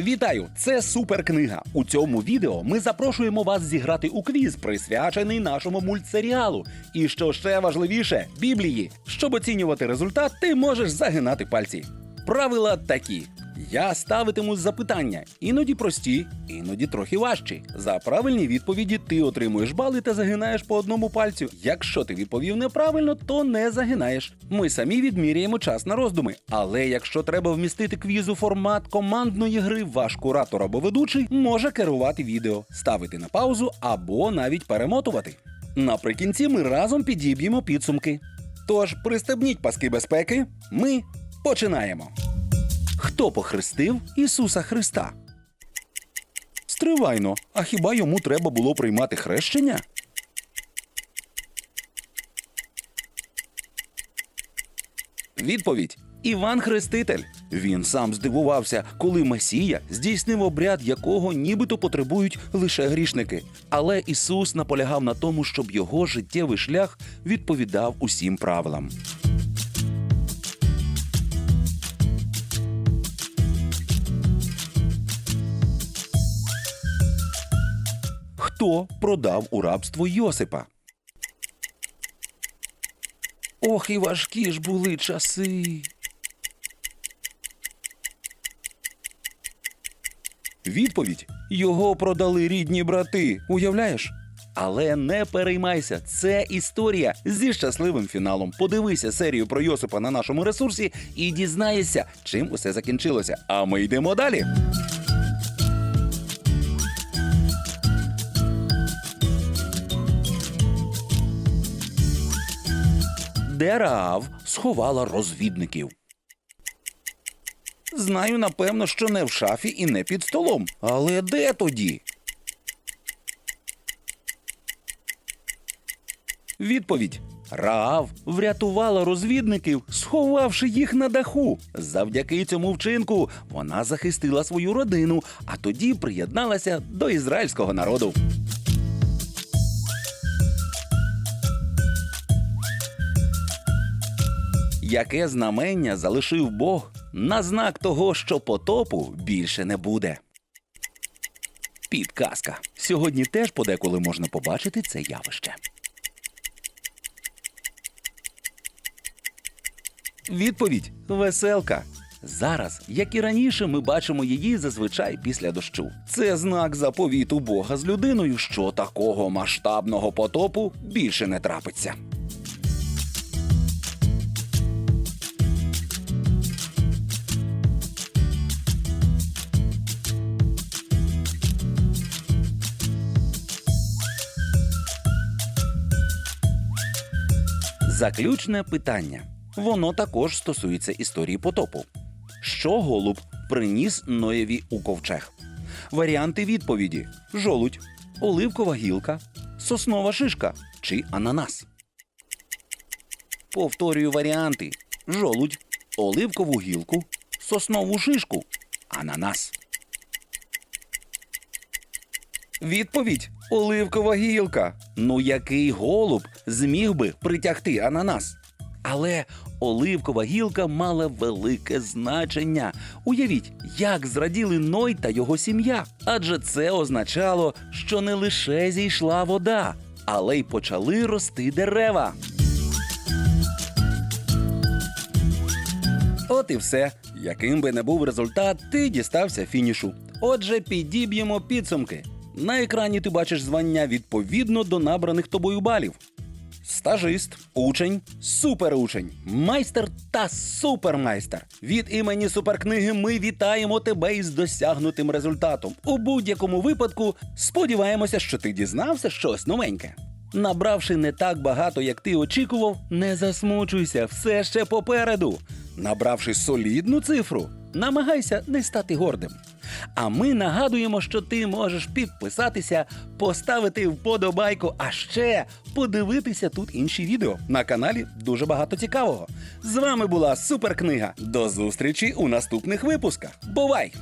Вітаю! Це суперкнига. У цьому відео ми запрошуємо вас зіграти у квіз, присвячений нашому мультсеріалу. І що ще важливіше, Біблії. Щоб оцінювати результат, ти можеш загинати пальці. Правила такі: я ставитиму запитання, іноді прості, іноді трохи важчі. За правильні відповіді ти отримуєш бали та загинаєш по одному пальцю. Якщо ти відповів неправильно, то не загинаєш. Ми самі відміряємо час на роздуми. Але якщо треба вмістити квіз у формат командної гри, ваш куратор або ведучий може керувати відео, ставити на паузу або навіть перемотувати. Наприкінці ми разом підіб'ємо підсумки. Тож пристебніть паски безпеки. Ми починаємо. Хто похрестив Ісуса Христа? Стривайно, а хіба йому треба було приймати хрещення? Відповідь Іван Хреститель. Він сам здивувався, коли Месія здійснив обряд, якого нібито потребують лише грішники. Але Ісус наполягав на тому, щоб його життєвий шлях відповідав усім правилам. Хто продав у рабство Йосипа? Ох, і важкі ж були часи. Відповідь його продали рідні брати. Уявляєш? Але не переймайся, це історія зі щасливим фіналом. Подивися серію про Йосипа на нашому ресурсі і дізнаєшся, чим усе закінчилося. А ми йдемо далі. Де Раав сховала розвідників. Знаю, напевно, що не в шафі і не під столом. Але де тоді? Відповідь. Раав врятувала розвідників, сховавши їх на даху. Завдяки цьому вчинку вона захистила свою родину, а тоді приєдналася до ізраїльського народу. Яке знамення залишив Бог на знак того, що потопу більше не буде. Підказка. Сьогодні теж подеколи можна побачити це явище. Відповідь веселка. Зараз, як і раніше, ми бачимо її зазвичай після дощу. Це знак заповіту Бога з людиною, що такого масштабного потопу більше не трапиться. Заключне питання. Воно також стосується історії потопу. Що голуб приніс Ноєві у ковчег? Варіанти відповіді: жолудь, оливкова гілка, соснова шишка чи ананас. Повторюю варіанти: жолудь, оливкову гілку, соснову шишку, ананас. Відповідь оливкова гілка. Ну який голуб зміг би притягти ананас? Але оливкова гілка мала велике значення. Уявіть, як зраділи Ной та його сім'я. Адже це означало, що не лише зійшла вода, але й почали рости дерева. От і все. Яким би не був результат, ти дістався фінішу. Отже, підіб'ємо підсумки. На екрані ти бачиш звання відповідно до набраних тобою балів. Стажист, учень, суперучень, майстер та супермайстер. Від імені суперкниги ми вітаємо тебе із досягнутим результатом. У будь-якому випадку сподіваємося, що ти дізнався щось новеньке. Набравши не так багато, як ти очікував, не засмучуйся, все ще попереду. Набравши солідну цифру, намагайся не стати гордим. А ми нагадуємо, що ти можеш підписатися, поставити вподобайку, а ще подивитися тут інші відео. На каналі дуже багато цікавого. З вами була суперкнига. До зустрічі у наступних випусках. Бувай!